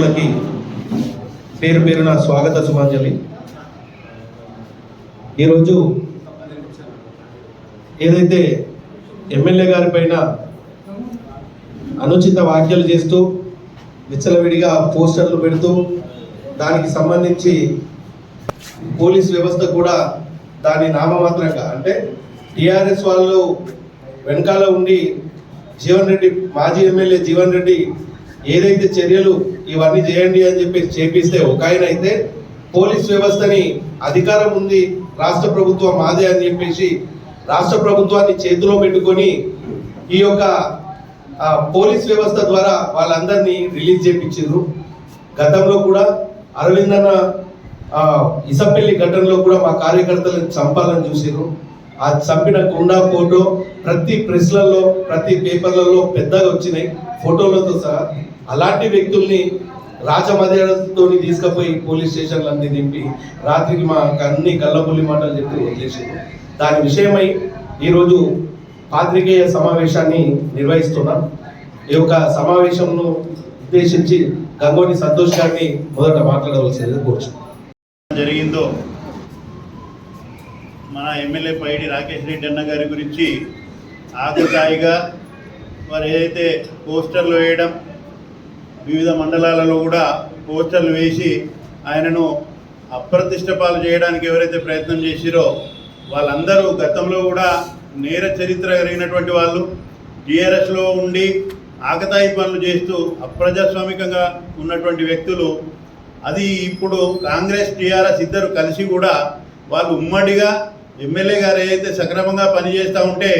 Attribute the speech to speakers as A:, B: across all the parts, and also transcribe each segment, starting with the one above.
A: ప్రేక్షకులకి పేరు పేరున స్వాగత సుమాంజలి. ఈరోజు ఏదైతే ఎమ్మెల్యే గారిపైన అనుచిత వ్యాఖ్యలు చేస్తూ విచ్చలవిడిగా పోస్టర్లు పెడుతూ దానికి సంబంధించి పోలీస్ వ్యవస్థ కూడా దాని నామమాత్రంగా అంటే టిఆర్ఎస్ వాళ్ళు వెనకాల ఉండి జీవన్ రెడ్డి మాజీ ఎమ్మెల్యే జీవన్ రెడ్డి ఏదైతే చర్యలు ఇవన్నీ చేయండి అని చెప్పి చేపిస్తే ఒక ఆయన అయితే పోలీస్ వ్యవస్థని అధికారం ఉంది రాష్ట్ర ప్రభుత్వం మాదే అని చెప్పేసి రాష్ట్ర ప్రభుత్వాన్ని చేతిలో పెట్టుకొని ఈ యొక్క పోలీస్ వ్యవస్థ ద్వారా వాళ్ళందరినీ రిలీజ్ చేయించారు గతంలో కూడా అరవింద్ అన్న ఘటనలో కూడా మా కార్యకర్తలను చంపాలని చూసారు ఆ చంపిన గుండా ఫోటో ప్రతి ప్రెస్లలో ప్రతి పేపర్లలో పెద్దగా వచ్చినాయి. ఫోటోలతో సహా అలాంటి వ్యక్తుల్ని రాజమర్యాదతో తీసుకుపోయి పోలీస్ స్టేషన్లు దింపి రాత్రికి మా అన్ని కళ్ళబుల్లి మాటలు చెప్పి వదిలేసింది దాని విషయమై ఈరోజు పాత్రికేయ సమావేశాన్ని నిర్వహిస్తున్నాం. ఈ యొక్క సమావేశంను ఉద్దేశించి గంగోని సంతోష్ గారిని మొదట మాట్లాడవలసింది కోరుచు
B: జరిగిందో మన ఎమ్మెల్యే పైడి రాకేష్ రెడ్డి అన్న గారి గురించి ఆకుతాయిగా వారు ఏదైతే పోస్టర్లు వేయడం వివిధ మండలాలలో కూడా పోస్టర్లు వేసి ఆయనను అప్రతిష్ట పాలు చేయడానికి ఎవరైతే ప్రయత్నం చేసిరో వాళ్ళందరూ గతంలో కూడా నేర చరిత్ర కలిగినటువంటి వాళ్ళు టీఆర్ఎస్లో ఉండి ఆకతాయి పనులు చేస్తూ అప్రజాస్వామికంగా ఉన్నటువంటి వ్యక్తులు అది ఇప్పుడు కాంగ్రెస్ టీఆర్ఎస్ ఇద్దరు కలిసి కూడా వాళ్ళు ఉమ్మడిగా ఎమ్మెల్యే గారు ఏదైతే సక్రమంగా పనిచేస్తూ ఉంటే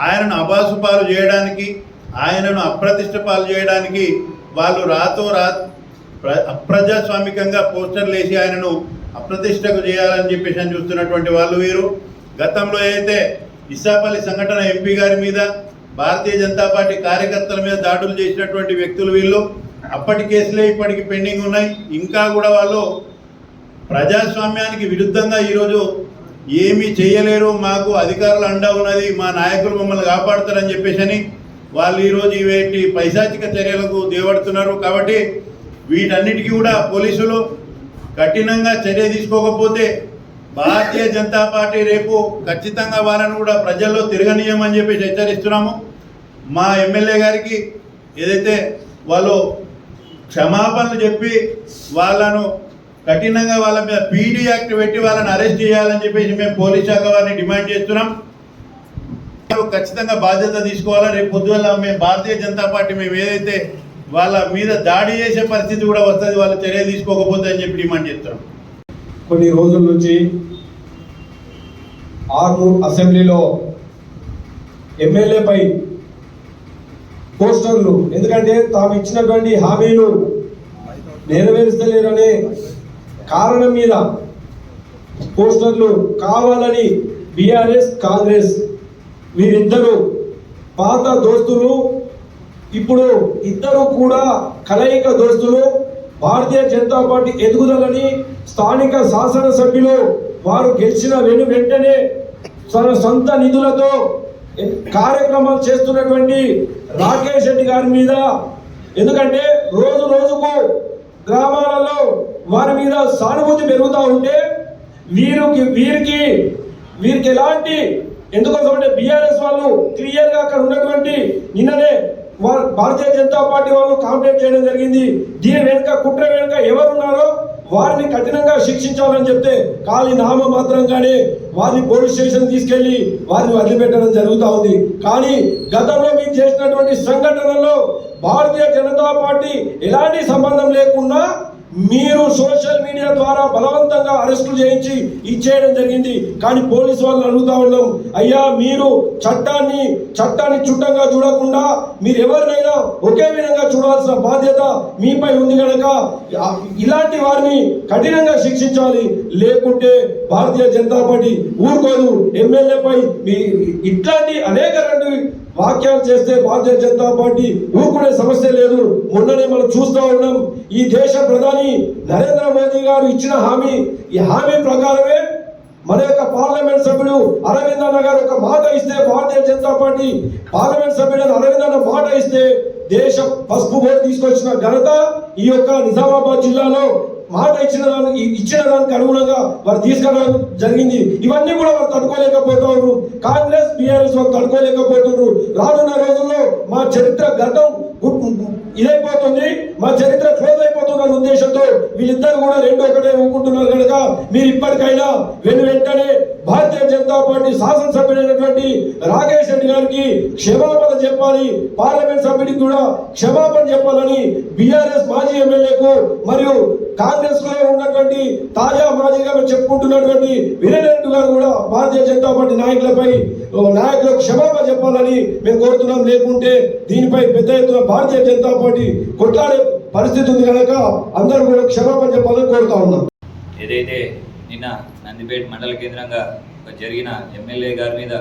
B: ఆయనను అబాసు పాలు చేయడానికి ఆయనను అప్రతిష్ట పాలు చేయడానికి వాళ్ళు రాతో రా ప్ర- అప్రజాస్వామికంగా పోస్టర్లు వేసి ఆయనను అప్రతిష్టకు చేయాలని చెప్పేసి అని చూస్తున్నటువంటి వాళ్ళు వీరు. గతంలో అయితే ఇస్సాపల్లి సంఘటన ఎంపీ గారి మీద భారతీయ జనతా పార్టీ కార్యకర్తల మీద దాడులు చేసినటువంటి వ్యక్తులు వీళ్ళు అప్పటి కేసులే ఇప్పటికి పెండింగ్ ఉన్నాయి. ఇంకా కూడా వాళ్ళు ప్రజాస్వామ్యానికి విరుద్ధంగా ఈరోజు ఏమీ చేయలేరు మాకు అధికారులు అండా ఉన్నది మా నాయకులు మమ్మల్ని కాపాడుతారని చెప్పేసి అని వాళ్ళు ఈరోజు ఇవేంటి పైశాచిక చర్యలకు దేవడుతున్నారు కాబట్టి వీటన్నిటికీ కూడా పోలీసులు కఠినంగా చర్య తీసుకోకపోతే భారతీయ జనతా పార్టీ రేపు ఖచ్చితంగా వాళ్ళని కూడా ప్రజల్లో తిరగనీయమని చెప్పేసి హెచ్చరిస్తున్నాము. మా ఎమ్మెల్యే గారికి ఏదైతే వాళ్ళు క్షమాపణలు చెప్పి వాళ్ళను కఠినంగా వాళ్ళ మీద పీడీ యాక్ట్ పెట్టి వాళ్ళని అరెస్ట్ చేయాలని చెప్పేసి మేము పోలీస్ శాఖ వారిని డిమాండ్ చేస్తున్నాం. ఖచ్చితంగా బాధ్యత తీసుకోవాలా? రేపు పొద్దువల్ల మేము భారతీయ జనతా పార్టీ మేము ఏదైతే వాళ్ళ మీద దాడి చేసే పరిస్థితి కూడా వస్తుంది వాళ్ళు చర్య తీసుకోకపోతే అని చెప్పి డిమాండ్ చేస్తాం
C: కొన్ని రోజుల నుంచి ఆర్మూర్ అసెంబ్లీలో ఎమ్మెల్యేపై పోస్టర్లు. ఎందుకంటే తాము ఇచ్చినటువంటి హామీలు నెరవేర్చలేరనే కారణం మీద పోస్టర్లు కావాలని బీఆర్ఎస్ కాంగ్రెస్ వీరిద్దరూ పాత దోస్తులు ఇప్పుడు ఇద్దరు కూడా కలయిక దోస్తులు. భారతీయ జనతా పార్టీ ఎదుగుదలని స్థానిక శాసనసభ్యులు వారు గెలిచిన వెను వెంటనే తన సొంత నిధులతో కార్యక్రమాలు చేస్తున్నటువంటి రాకేష్ రెడ్డి గారి మీద. ఎందుకంటే రోజు రోజుకు గ్రామాలలో వారి మీద సానుభూతి పెరుగుతూ ఉంటే వీరికి వీరికి వీరికి ఎలాంటి ఎందుకోసం అంటే బీఆర్ఎస్ వాళ్ళు క్లియర్గా అక్కడ ఉన్నటువంటి నిన్ననే భారతీయ జనతా పార్టీ వాళ్ళు కాంప్లైంట్ చేయడం జరిగింది. దీని వెనుక కుట్ర వెనుక ఎవరున్నారో వారిని కఠినంగా శిక్షించాలని చెప్తే ఖాళీ నామ మాత్రంగానే వారిని పోలీస్ స్టేషన్ తీసుకెళ్ళి వారిని వదిలిపెట్టడం జరుగుతూ ఉంది. కానీ గతంలో మీరు చేసినటువంటి సంఘటనల్లో భారతీయ జనతా పార్టీ ఎలాంటి సంబంధం లేకుండా మీరు సోషల్ మీడియా ద్వారా బలవంతంగా అరెస్టులు చేయించి ఇచ్చేయడం జరిగింది. కానీ పోలీసు వాళ్ళు అడుగుతా ఉన్నాం అయ్యా మీరు చట్టాన్ని చట్టాన్ని చుట్టంగా చూడకుండా మీరు ఎవరినైనా ఒకే విధంగా చూడాల్సిన బాధ్యత మీపై ఉంది కనుక ఇలాంటి వారిని కఠినంగా శిక్షించాలి. లేకుంటే భారతీయ జనతా పార్టీ ఊరుకోదు. ఎమ్మెల్యేపై మీ ఇట్లాంటి అనేక రెండు వాక్యాలు చేస్తే భారతీయ జనతా పార్టీ ఊరుకునే సమస్య లేదు. మొన్ననే మనం చూస్తూ ఉన్నాం ఈ దేశ ప్రధాని నరేంద్ర మోదీ గారు ఇచ్చిన హామీ. ఈ హామీ ప్రకారమే మన యొక్క పార్లమెంట్ సభ్యుడు అరవింద్ అన్న గారు ఒక మాట ఇస్తే భారతీయ జనతా పార్టీ పార్లమెంట్ సభ్యుడు అరవింద్ అన్న మాట ఇస్తే దేశ పసుపు బోర్డు తీసుకొచ్చిన ఘనత ఈ యొక్క నిజామాబాద్ జిల్లాలో మాట ఇచ్చిన దానికి ఇచ్చిన దానికి అనుగుణంగా వారు తీసుకెళ్ళడం జరిగింది. ఇవన్నీ కూడా వారు తట్టుకోలేకపోతున్నారు. కాంగ్రెస్ బీఆర్ఎస్ వారు తట్టుకోలేకపోతున్నారు. రానున్న రోజుల్లో మా చరిత్ర గతం గు- ఇదైపోతుంది. మా చరిత్ర క్లోజ్ అయిపోతుంది అనే ఉద్దేశంతో వీళ్ళిద్దరు కూడా రెండు ఒకటే ఊరుకుంటున్నారు కనుక మీరు ఇప్పటికైనా వెను వెంటనే భారతీయ జనతా పార్టీ శాసనసభ్యుడైనటువంటి రాకేష్ రెడ్డి గారికి క్షమాపణ చెప్పాలి. పార్లమెంట్ సభ్యుడికి కూడా క్షమాపణ చెప్పాలని బీఆర్ఎస్ మాజీ ఎమ్మెల్యేకు మరియు కాంగ్రెస్లో ఉన్నటువంటి తాజా మాజీగా చెప్పుకుంటున్నటువంటి వీరేరెడ్డి గారు కూడా భారతీయ జనతా పార్టీ నాయకులపై నాయకులకు క్షమాపణ చెప్పాలని మేము కోరుతున్నాం. లేకుంటే దీనిపై పెద్ద ఎత్తున భారతీయ జనతా పార్టీ కొట్లాడే పరిస్థితి ఉంది కనుక అందరూ కూడా క్షమాపణ చెప్పాలని కోరుతా ఉన్నాం.
D: ఏదైతే నిన్న నందిపేట మండల కేంద్రంగా జరిగిన ఎమ్మెల్యే గారి మీద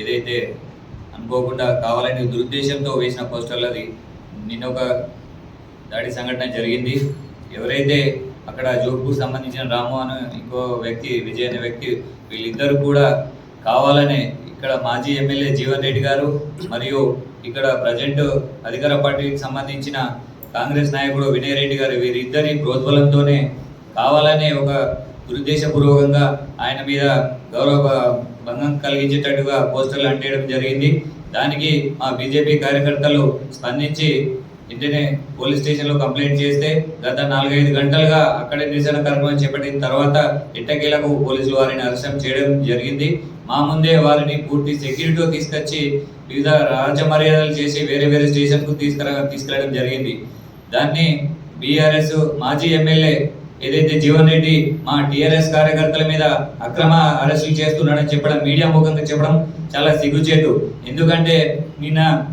D: ఏదైతే అనుకోకుండా కావాలని దురుద్దేశంతో వేసిన పోస్టర్లది నిన్న ఒక దాడి సంఘటన జరిగింది. ఎవరైతే అక్కడ జోక్కు సంబంధించిన రాము అని ఇంకో వ్యక్తి విజయ్ అనే వ్యక్తి వీళ్ళిద్దరు కూడా కావాలనే ఇక్కడ మాజీ ఎమ్మెల్యే జీవన్ రెడ్డి గారు మరియు ఇక్కడ ప్రజెంట్ అధికార పార్టీకి సంబంధించిన కాంగ్రెస్ నాయకుడు వినయ్ రెడ్డి గారు వీరిద్దరి ప్రోద్బలంతోనే కావాలనే ఒక దురుద్దేశపూర్వకంగా ఆయన మీద గౌరవ భంగం కలిగించేటట్టుగా పోస్టర్లు అంటేయడం జరిగింది. దానికి మా బీజేపీ కార్యకర్తలు స్పందించి వెంటనే పోలీస్ స్టేషన్లో కంప్లైంట్ చేస్తే గత నాలుగైదు గంటలుగా అక్కడే నిరసన కార్యక్రమం చేపట్టిన తర్వాత ఎట్టకేలకు పోలీసులు వారిని అరెస్టం చేయడం జరిగింది. మా ముందే వారిని పూర్తి సెక్యూరిటీతో తీసుకొచ్చి వివిధ రాజమర్యాదలు చేసి వేరే వేరే స్టేషన్కు తీసుకురా తీసుకెళ్ళడం జరిగింది. దాన్ని బీఆర్ఎస్ మాజీ ఎమ్మెల్యే ఏదైతే జీవన్ రెడ్డి మా టీఆర్ఎస్ కార్యకర్తల మీద అక్రమ అరెస్టులు చేస్తున్నాడని చెప్పడం మీడియా ముఖంగా చెప్పడం చాలా సిగ్గుచేటు. ఎందుకంటే నిన్న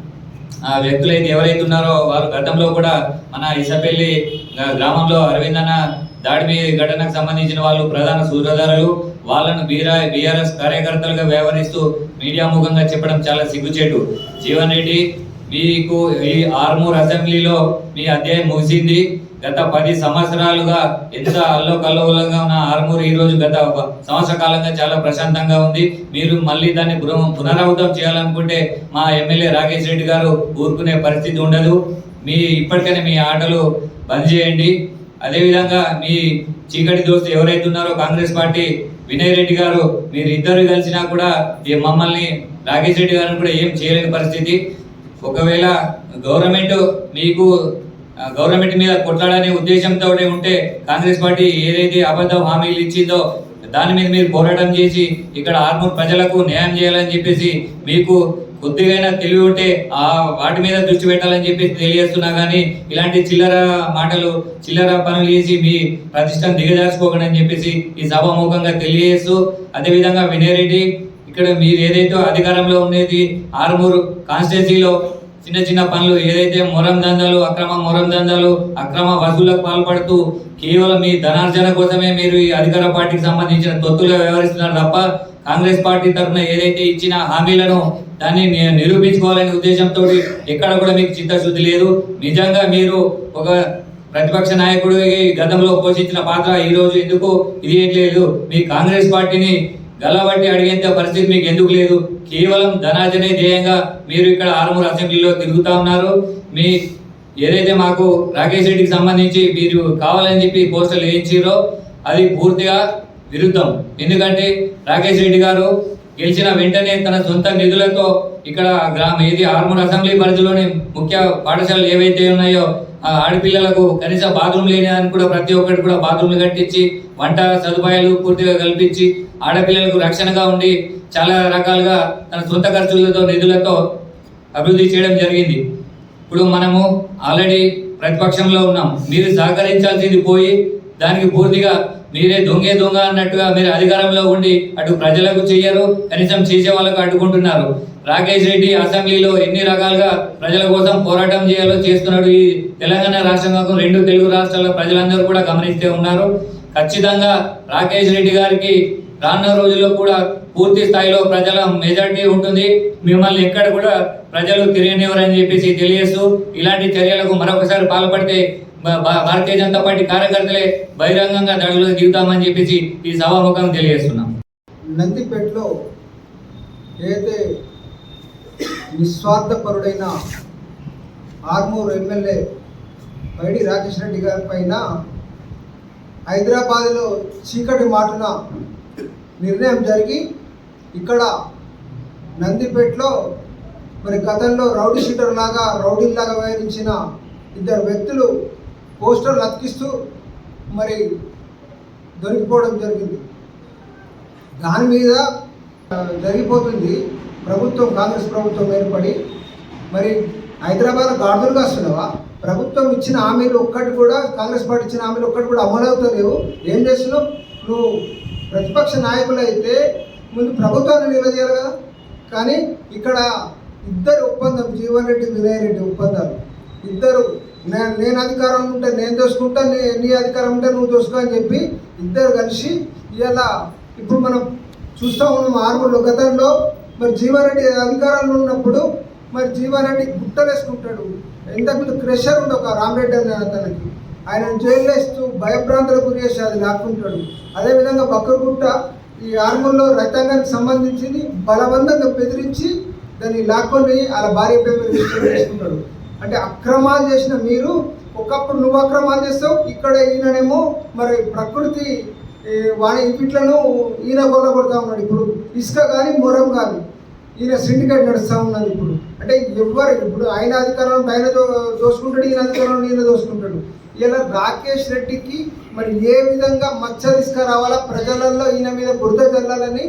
D: ఆ వ్యక్తులైతే ఎవరైతే ఉన్నారో వారు గతంలో కూడా మన ఇసపల్లి గ- గ్రామంలో అరవింద్ అన్న దాడి ఘటనకు సంబంధించిన వాళ్ళు ప్రధాన సూత్రధారులు. వాళ్ళను బీరా బీఆర్ఎస్ కార్యకర్తలుగా వ్యవహరిస్తూ మీడియా ముఖంగా చెప్పడం చాలా సిగ్గుచేటు. జీవన్ రెడ్డి మీకు ఈ ఆర్మూర్ అసెంబ్లీలో మీ అధ్యాయం ముగిసింది. గత పది సంవత్సరాలుగా ఎంత అల్లో కల్లోలంగా ఉన్న ఆర్మూర్ ఈరోజు గత ఒక సంవత్సర కాలంగా చాలా ప్రశాంతంగా ఉంది. మీరు మళ్ళీ దాన్ని పునరావృతం చేయాలనుకుంటే మా ఎమ్మెల్యే రాకేష్ రెడ్డి గారు ఊరుకునే పరిస్థితి ఉండదు. మీ ఇప్పటికైనా మీ ఆటలు బంద్ చేయండి. అదేవిధంగా మీ చీకటి దోస్తు ఎవరైతే ఉన్నారో కాంగ్రెస్ పార్టీ వినయ్ రెడ్డి గారు మీరు ఇద్దరు కలిసినా కూడా మమ్మల్ని రాకేష్ రెడ్డి గారిని కూడా ఏం చేయలేని పరిస్థితి. ఒకవేళ గవర్నమెంట్ మీకు గవర్నమెంట్ మీద కొట్లాడనే ఉద్దేశంతో ఉంటే కాంగ్రెస్ పార్టీ ఏదైతే అబద్ధ హామీలు ఇచ్చిందో దాని మీద మీరు పోరాటం చేసి ఇక్కడ ఆర్మూర్ ప్రజలకు న్యాయం చేయాలని చెప్పేసి మీకు కొద్దిగైనా తెలివి ఉంటే ఆ వాటి మీద దృష్టి పెట్టాలని చెప్పేసి తెలియజేస్తున్నా కానీ ఇలాంటి చిల్లర మాటలు చిల్లర పనులు చేసి మీ ప్రతిష్టను దిగజార్చుకోకండి అని చెప్పేసి ఈ సభాముఖంగా తెలియజేస్తూ అదేవిధంగా వినయరెడ్డి ఇక్కడ మీరు ఏదైతే అధికారంలో ఉండేది ఆరుమూరు కాన్స్టిట్యున్సీలో చిన్న చిన్న పనులు ఏదైతే మొరం దందాలు అక్రమ మొరం దందాలు అక్రమ వసూళ్ళకు పాల్పడుతూ కేవలం మీ ధనార్జన కోసమే మీరు ఈ అధికార పార్టీకి సంబంధించిన తొత్తులుగా వ్యవహరిస్తున్నారు తప్ప కాంగ్రెస్ పార్టీ తరఫున ఏదైతే ఇచ్చిన హామీలను దాన్ని నిరూపించుకోవాలనే ఉద్దేశంతో ఎక్కడ కూడా మీకు చిత్తశుద్ధి లేదు. నిజంగా మీరు ఒక ప్రతిపక్ష నాయకుడికి గతంలో పోషించిన పాత్ర ఈరోజు ఎందుకు ఇది లేదు? మీ కాంగ్రెస్ పార్టీని గలబట్టి అడిగేంత పరిస్థితి మీకు ఎందుకు లేదు? కేవలం ధనార్జనే ధ్యేయంగా మీరు ఇక్కడ ఆరుమూరు అసెంబ్లీలో తిరుగుతా ఉన్నారు. మీ ఏదైతే మాకు రాకేష్ రెడ్డికి సంబంధించి మీరు కావాలని చెప్పి పోస్టర్లు వేయించారో అది పూర్తిగా విరుద్ధం. ఎందుకంటే రాకేష్ రెడ్డి గారు గెలిచిన వెంటనే తన సొంత నిధులతో ఇక్కడ గ్రామ ఏది ఆర్మూర్ అసెంబ్లీ పరిధిలోని ముఖ్య పాఠశాలలు ఏవైతే ఉన్నాయో ఆ ఆడపిల్లలకు కనీస బాత్రూమ్ లేని అని కూడా ప్రతి ఒక్కటి కూడా బాత్రూమ్లు కట్టించి వంట సదుపాయాలు పూర్తిగా కల్పించి ఆడపిల్లలకు రక్షణగా ఉండి చాలా రకాలుగా తన సొంత ఖర్చులతో నిధులతో అభివృద్ధి చేయడం జరిగింది. ఇప్పుడు మనము ఆల్రెడీ ప్రతిపక్షంలో ఉన్నాం. మీరు సహకరించాల్సింది పోయి దానికి పూర్తిగా మీరే దొంగే దొంగ అన్నట్టుగా మీరు అధికారంలో ఉండి అటు ప్రజలకు చెయ్యరు కనీసం చేసే వాళ్ళకు అడ్డుకుంటున్నారు. రాకేష్ రెడ్డి అసెంబ్లీలో ఎన్ని రకాలుగా ప్రజల కోసం పోరాటం చేయాలో చేస్తున్నాడు ఈ తెలంగాణ రాష్ట్రం కోసం రెండు తెలుగు రాష్ట్రాల ప్రజలందరూ కూడా గమనిస్తే ఉన్నారు. ఖచ్చితంగా రాకేష్ రెడ్డి గారికి రానున్న రోజుల్లో కూడా పూర్తి స్థాయిలో ప్రజల మెజార్టీ ఉంటుంది. మిమ్మల్ని ఎక్కడ కూడా ప్రజలు తిరగనివ్వరని చెప్పేసి తెలియజేస్తూ ఇలాంటి చర్యలకు మరొకసారి పాల్పడితే భారతీయ జనతా పార్టీ కార్యకర్తలే బహిరంగంగా దాడులకు దిగుతామని చెప్పేసి ఈ సభాముఖం తెలియజేస్తున్నాం.
E: నందిపేటలో ఏదైతే నిస్వార్థపరుడైన ఆర్మూర్ ఎమ్మెల్యే పైడి రాకేష్ రెడ్డి గారి పైన హైదరాబాద్లో చీకటి మాటున నిర్ణయం జరిగి ఇక్కడ నందిపేటలో మరి గతంలో రౌడీ షీటర్ లాగా రౌడీలాగా వ్యవహరించిన ఇద్దరు వ్యక్తులు పోస్టర్లు అతికిస్తూ మరి దొరికిపోవడం జరిగింది. దాని మీద జరిగిపోతుంది. ప్రభుత్వం కాంగ్రెస్ ప్రభుత్వం ఏర్పడి మరి హైదరాబాద్ గాడుదలుగా వస్తున్నావా ప్రభుత్వం ఇచ్చిన హామీలు ఒక్కటి కూడా కాంగ్రెస్ పార్టీ ఇచ్చిన హామీలు ఒక్కటి కూడా అమలవుతలేవు ఏం చేస్తున్నావు? నువ్వు ప్రతిపక్ష నాయకులు అయితే ముందు ప్రభుత్వాన్ని నిలదీయాలి కదా. కానీ ఇక్కడ ఇద్దరు ఒప్పందం జీవన్ రెడ్డి వినయ్ రెడ్డి ఒప్పందాలు. ఇద్దరు. నేను నేను అధికారం ఉంటే నేను దోసుకుంటా నీ నీ అధికారం ఉంటే నువ్వు దోసుకో అని చెప్పి ఇద్దరు కలిసి ఇలా ఇప్పుడు మనం చూస్తూ ఉన్నాం ఆరుగురు గతంలో మరి జీవారెడ్డి అధికారంలో ఉన్నప్పుడు మరి జీవారెడ్డి గుట్టలేసుకుంటాడు ఇంతకుముందు క్రెషర్ ఉండే ఒక రామరెడ్డి అనే అతనికి. ఆయన జైలేస్తూ వేస్తూ భయభ్రాంతులకు గురి చేసి అది లాక్కుంటాడు. అదేవిధంగా బక్కరగుట్ట ఈ ఆర్మూర్లో రైతాంగానికి సంబంధించింది బలవంతంగా బెదిరించి దాన్ని లాక్కొని అలా భార్య పేరు మీద చేసుకుంటాడు అంటే అక్రమాలు చేసిన మీరు ఒకప్పుడు నువ్వు అక్రమాలు చేస్తావు ఇక్కడ ఈయననేమో మరి ప్రకృతి వాడి ఇంట్లను ఈయన కొల్లగొడతా ఉన్నాడు ఇప్పుడు. ఇసుక కానీ మొరం కానీ ఈయన సిండికేట్ నడుస్తూ ఉన్నాడు ఇప్పుడు. అంటే ఎవరు ఇప్పుడు ఆయన అధికారంలో ఆయన దోసుకుంటాడు ఈయన అధికారంలో ఈయన దోసుకుంటాడు. ఇలా రాకేష్ రెడ్డికి మరి ఏ విధంగా మచ్చ తీసుకురావాలా? ప్రజలలో ఈయన మీద బురద జల్లాలని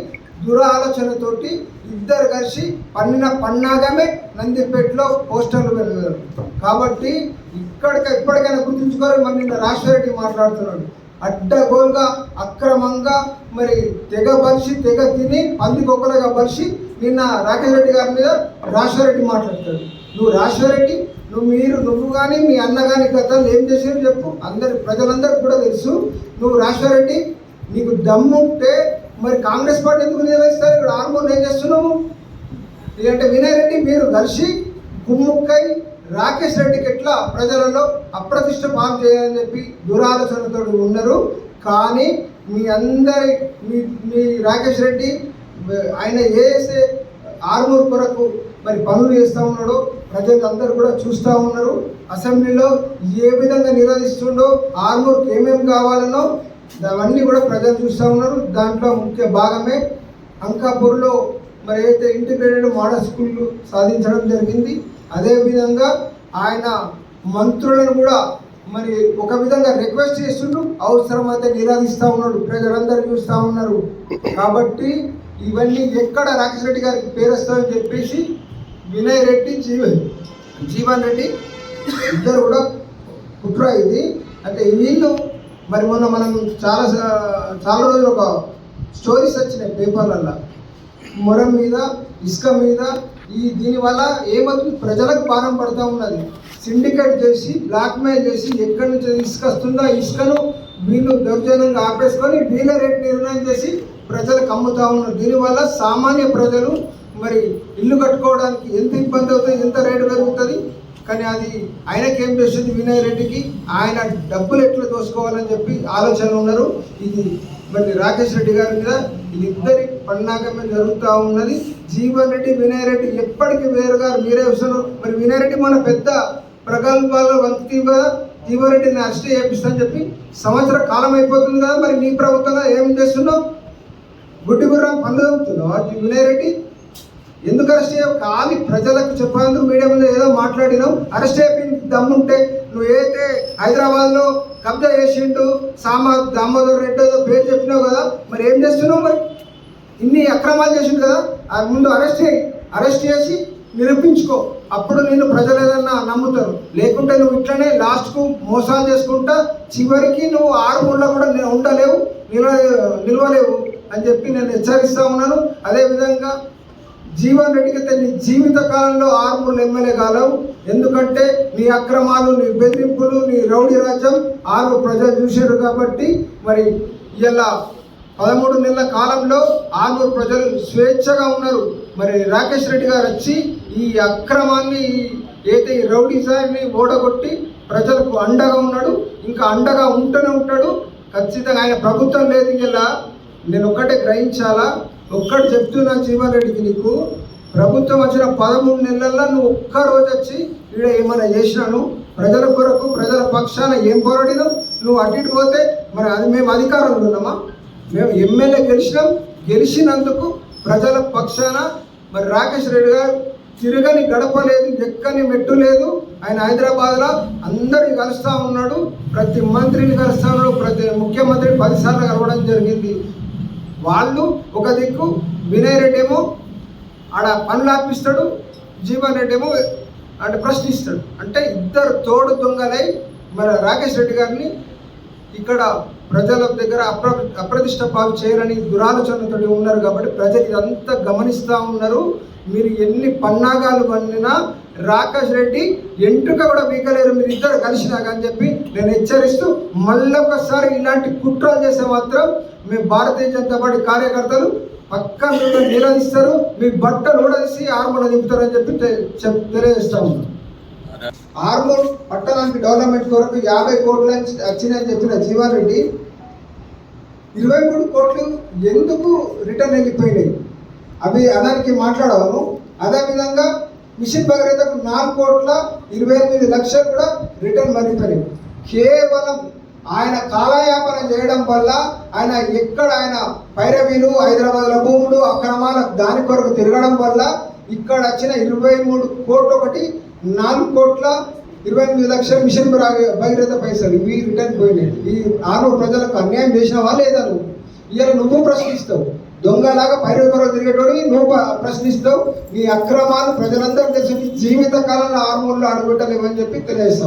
E: దురాలోచనతోటి ఇద్దరు కలిసి పన్నిన పన్నాగమే నందిపేటలో పోస్టర్లు వెళ్ళారు కాబట్టి ఇక్కడిక ఇప్పటికైనా గుర్తుంచుకోవాలి మరి నిన్న రాష్ట్రరెడ్డి మాట్లాడుతున్నాడు. అడ్డగోలుగా అక్రమంగా మరి తెగ బలిసి తెగ తిని పందికొక్కలుగా బలిసి నిన్న రాకేష్ రెడ్డి గారి మీద రాష్ట్రరెడ్డి మాట్లాడతాడు నువ్వు రాష్ట్రరెడ్డి నువ్వు మీరు నువ్వు కానీ మీ అన్న కానీ గతంలో ఏం చేసారో చెప్పు. అందరి ప్రజలందరికీ కూడా తెలుసు. నువ్వు రాష్ట్రరెడ్డి నీకు దమ్ముంటే మరి కాంగ్రెస్ పార్టీ ఎందుకు నిర్వహిస్తారు? ఇక్కడ ఆర్మూర్ ఏం చేస్తున్నావు లేదంటే వినయ్ రెడ్డి మీరు కలిసి కుమ్ముక్కై రాకేష్ రెడ్డికి ఎట్లా ప్రజలలో అప్రతిష్ట పాలు చేయాలని చెప్పి దురాలోచనతో ఉన్నారు. కానీ మీ అందరి మీ మీ రాకేష్ రెడ్డి ఆయన ఏసే ఆర్మూర్ కొరకు మరి పనులు చేస్తూ ఉన్నాడో ప్రజలు అందరూ కూడా చూస్తూ ఉన్నారు. అసెంబ్లీలో ఏ విధంగా నిరోధిస్తుండో ఆర్మూర్కి ఏమేమి కావాలనో అవన్నీ కూడా ప్రజలు చూస్తూ ఉన్నారు. దాంట్లో ముఖ్య భాగమే అంకాపూర్లో మరి అయితే ఇంటిగ్రేటెడ్ మోడల్ స్కూళ్ళు సాధించడం జరిగింది అదేవిధంగా ఆయన మంత్రులను కూడా మరి ఒక విధంగా రిక్వెస్ట్ చేస్తుండ్రు. అవసరమైతే నిరాదిస్తూ ఉన్నాడు. ప్రజలందరూ చూస్తూ ఉన్నారు. కాబట్టి ఇవన్నీ ఎక్కడ రాకేష్ రెడ్డి గారికి పేరుస్తామని చెప్పేసి వినయ్ రెడ్డి జీవన్ జీవన్ రెడ్డి ఇద్దరు కూడా కుట్ర ఇది. అంటే వీళ్ళు మరి మొన్న మనం చాలా చాలా రోజులు ఒక స్టోరీస్ వచ్చినాయి పేపర్లల్లో. మొరం మీద ఇసుక మీద ఈ దీనివల్ల ఏమవుతుంది ప్రజలకు భారం పడుతూ ఉన్నది. సిండికేట్ చేసి బ్లాక్మెయిల్ చేసి ఎక్కడి నుంచి ఇసుక వస్తుందో ఇసుకను వీళ్ళు దౌర్జన్యంగా ఆపేసుకొని వీళ్ళ రేట్ నిర్ణయం చేసి ప్రజలకు అమ్ముతా ఉన్నారు. దీనివల్ల సామాన్య ప్రజలు మరి ఇల్లు కట్టుకోవడానికి ఎంత ఇబ్బంది అవుతుంది ఎంత రేటు పెరుగుతుంది కానీ అది ఆయనకి ఏం చేస్తుంది వినయ్ రెడ్డికి? ఆయన డబ్బులు ఎట్లా దోసుకోవాలని చెప్పి ఆలోచనలు ఉన్నారు. ఇది మరి రాకేష్ రెడ్డి గారి మీద. ఇద్దరి పన్నాగమే జరుగుతూ ఉన్నది. జీవన్ రెడ్డి వినయ్ రెడ్డి ఎప్పటికీ వేరుగా మీరే వస్తున్నారు మరి వినయ్ రెడ్డి మన పెద్ద ప్రగల్భాల వంతిగా జీవరెడ్డిని అరెస్ట్ చేపిస్తానని చెప్పి సంవత్సర కాలం అయిపోతుంది కదా మరి నీ ప్రభుత్వంగా ఏం చేస్తున్నావు? గుడ్డి గుర్రం పనులు వినయ్ రెడ్డి ఎందుకు అరెస్ట్ చేయవు ఖాళీ ప్రజలకు చెప్పేందుకు మీడియా ఏదో మాట్లాడినావు అరెస్ట్ అయిపోయింది దమ్ముంటే. నువ్వు ఏదైతే హైదరాబాద్లో కబ్జా చేసిండు సామా దామోదర్ రెడ్డి ఏదో పేరు చెప్పినావు కదా మరి ఏం చేస్తున్నావు మరి? ఇన్ని అక్రమాలు చేసిండు కదా ఆ ముందు అరెస్ట్ చేయి. అరెస్ట్ చేసి నిరూపించుకో. అప్పుడు నేను ప్రజలు ఏదన్నా నమ్ముతారు. లేకుంటే నువ్వు ఇట్లనే లాస్ట్కు మోసాలు చేసుకుంటా చివరికి నువ్వు ఆరు మూడులో కూడా నేను ఉండలేవు నిల్వ నిల్వలేవు అని చెప్పి నేను హెచ్చరిస్తా ఉన్నాను. అదేవిధంగా జీవన్ రెడ్డికి నీ జీవిత కాలంలో ఆరుమూరు ఎమ్మెల్యే కాలం. ఎందుకంటే నీ అక్రమాలు నీ బెదిరింపులు నీ రౌడీ రాజ్యం ఆరు ప్రజలు చూశారు కాబట్టి మరి ఇలా పదమూడు నెలల కాలంలో ఆరుగురు ప్రజలు స్వేచ్ఛగా ఉన్నారు. మరి రాకేష్ రెడ్డి గారు వచ్చి ఈ అక్రమాన్ని ఏదైతే ఈ రౌడీజాన్ని ఓడగొట్టి ప్రజలకు అండగా ఉన్నాడు ఇంకా అండగా ఉంటూనే ఉంటాడు. ఖచ్చితంగా ఆయన ప్రభుత్వం లేదు ఇలా నేను ఒక్కటే గ్రహించాలా? ఒక్కటి చెప్తున్నా జీవారెడ్డికి నీకు ప్రభుత్వం వచ్చిన పదమూడు నెలల్లో నువ్వు ఒక్క రోజు వచ్చి ఈడ ఏమైనా చేసినాను? ప్రజల కొరకు ప్రజల పక్షాన ఏం పోరాడినావు నువ్వు అటు ఇటు పోతే మరి అది మేము అధికారంలో ఉన్నామా? మేము ఎమ్మెల్యే గెలిచినాం. గెలిచినందుకు ప్రజల పక్షాన మరి రాకేష్ రెడ్డి గారు తిరగని గడప లేదు ఎక్కని మెట్టు లేదు. ఆయన హైదరాబాద్లో అందరిని కలుస్తూ ఉన్నాడు. ప్రతి మంత్రిని కలుస్తూ ఉన్నాడు. ప్రతి ముఖ్యమంత్రిని పదిసార్లు కలవడం జరిగింది. వాళ్ళు ఒక దిక్కు వినయ్ రెడ్డి ఏమో ఆడ పనులు ఆపిస్తాడు జీవన్ రెడ్డి ఏమో అంటే ప్రశ్నిస్తాడు. అంటే ఇద్దరు తోడు దొంగలై మన రాకేష్ రెడ్డి గారిని ఇక్కడ ప్రజల దగ్గర అప్ర అప్రతిష్ట పాలు చేయాలని దురాలోచనతో ఉన్నారు కాబట్టి ప్రజలు ఇదంతా గమనిస్తూ ఉన్నారు. మీరు ఎన్ని పన్నాగాలు పండినా రాకేష్ రెడ్డి ఎంటుక కూడా వీకలేరు మీరు ఇద్దరు కలిసినాక అని చెప్పి నేను హెచ్చరిస్తూ మళ్ళొకసారి ఇలాంటి కుట్రలు చేస్తే మాత్రం మీ భారతీయ జనతా పార్టీ కార్యకర్తలు పక్క మిమ్మల్ని నిలదీస్తారు. మీ బట్టలు ఊడదీసి ఆర్మల దింపుతారని చెప్పి తె- చెప్ తెలియజేస్తా ఉన్నాం. ఆర్మూర్ పట్టణానికి డెవలప్మెంట్ కొరకు యాభై కోట్లు వచ్చిందని వచ్చినాయని చెప్పిన జీవన్ రెడ్డి ఇరవై మూడు కోట్లు ఎందుకు రిటర్న్ వెళ్ళిపోయినాయి? అవి అదానికి మాట్లాడవను. అదేవిధంగా మిషన్ భగీరథకు నాలుగు కోట్ల ఇరవై ఎనిమిది లక్షలు కూడా రిటర్న్ మరిపోయినాయి కేవలం ఆయన కాలయాపన చేయడం వల్ల ఆయన ఎక్కడ ఆయన పైరవీలు హైదరాబాద్లో భూములు అక్రమాల దాని కొరకు తిరగడం వల్ల ఇక్కడ వచ్చిన ఇరవై మూడు కోట్లు ఒకటి నాలుగు కోట్ల ఇరవై ఎనిమిది లక్షల మిషన్ భగీరథ పైసలు ఇవి రిటర్న్ పోయినాయి. ఈ ఆరు ప్రజలకు అన్యాయం చేసినవా లేదా నువ్వు? ఇవాళ నువ్వు ప్రశ్నిస్తావు. దొంగలాగా పైరవీ తిరిగేటోడి నువ్వు ప్రశ్నిస్తావు. నీ అక్రమాలు ప్రజలందరూ తెలిసి జీవిత కాలంలో ఆరుమూలలో అడుగుటలేమని చెప్పి తెలియజేస్తా